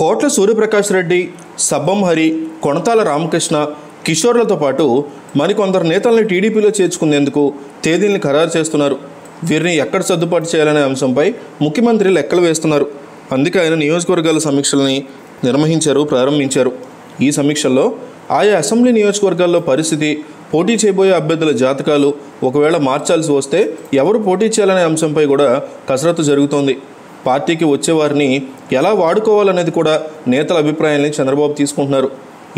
కోట్ల సూర్యప్రకాష్ రెడ్డి సబ్బం హరి కొణతాల రామకృష్ణ కిషోర్లతో పాటు మరికొందరు నేతల్ని టీడీపీలో చేర్చుకునేందుకు తేదీల్ని ఖరారు చేస్తున్నారు. వీరిని ఎక్కడ సర్దుబాటు చేయాలనే అంశంపై ముఖ్యమంత్రి లెక్కలు వేస్తున్నారు. అందుకే ఆయన నియోజకవర్గాల సమీక్షలని నిర్వహించారు ప్రారంభించారు. ఈ సమీక్షల్లో ఆయా అసెంబ్లీ నియోజకవర్గాల్లో పరిస్థితి పోటీ చేయబోయే అభ్యర్థుల జాతకాలు ఒకవేళ మార్చాల్సి వస్తే ఎవరు పోటీ చేయాలనే అంశంపై కూడా కసరత్తు జరుగుతోంది. పార్టీకి వచ్చేవారిని ఎలా వాడుకోవాలనేది కూడా నేతల అభిప్రాయాన్ని చంద్రబాబు తీసుకుంటున్నారు.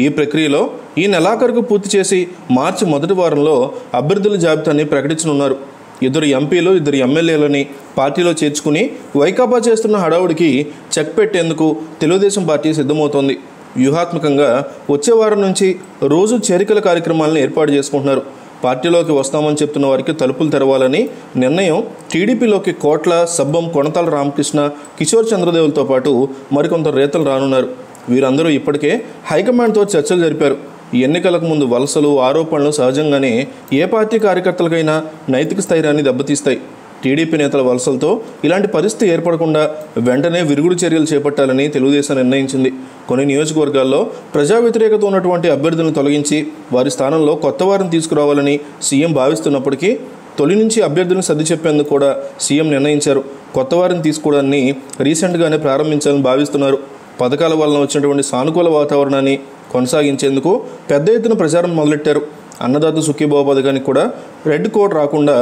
ఈ ప్రక్రియలో ఈ నెలాఖరుకు పూర్తి చేసి మార్చి మొదటి వారంలో అభ్యర్థుల జాబితాని ప్రకటించనున్నారు. ఇద్దరు ఎంపీలు ఇద్దరు ఎమ్మెల్యేలని పార్టీలో చేర్చుకుని వైకాపా చేస్తున్న హడావుడికి చెక్ పెట్టేందుకు తెలుగుదేశం పార్టీ సిద్ధమవుతోంది. వ్యూహాత్మకంగా వచ్చే వారం నుంచి రోజు చేరికల కార్యక్రమాలను ఏర్పాటు చేసుకుంటున్నారు. పార్టీలోకి వస్తామని చెప్తున్న వారికి తలుపులు తెరవాలని నిర్ణయం టీడీపీలోకి కోట్ల సబ్బం కొణతాల రామకృష్ణ కిషోర్ చంద్రదేవులతో పాటు మరికొంత రేతలు రానున్నారు. వీరందరూ ఇప్పటికే హైకమాండ్తో చర్చలు జరిపారు. ఈ ఎన్నికలకు ముందు వలసలు ఆరోపణలు సహజంగానే ఏ పార్టీ కార్యకర్తలకైనా నైతిక స్థైర్యాన్ని దెబ్బతీస్తాయి. టీడీపీ నేతల వలసలతో ఇలాంటి పరిస్థితి ఏర్పడకుండా వెంటనే విరుగుడు చర్యలు చేపట్టాలని తెలుగుదేశం నిర్ణయించింది. కొన్ని నియోజకవర్గాల్లో ప్రజా వ్యతిరేకత ఉన్నటువంటి అభ్యర్థులను తొలగించి వారి స్థానంలో కొత్త వారిని తీసుకురావాలని సీఎం భావిస్తున్నప్పటికీ తొలి నుంచి అభ్యర్థులను సర్ది చెప్పేందుకు కూడా సీఎం నిర్ణయించారు. కొత్త వారిని తీసుకోవడాన్ని రీసెంట్గానే ప్రారంభించాలని భావిస్తున్నారు. పథకాల వలన వచ్చినటువంటి సానుకూల వాతావరణాన్ని కొనసాగించేందుకు పెద్ద ఎత్తున ప్రచారం మొదలెట్టారు. అన్నదాత సుఖీభావ పథకానికి కూడా రెడ్ కోడ్ రాకుండా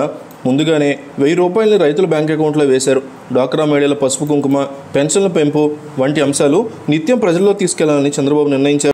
ముందుగానే వెయ్యి రూపాయలని రైతుల బ్యాంక్ అకౌంట్లో వేశారు. డ్వాక్రా మేడల పసుపు కుంకుమ పెన్షన్ల పెంపు వంటి అంశాలు నిత్యం ప్రజల్లో తీసుకెళ్ళాలని చంద్రబాబు నిర్ణయించారు.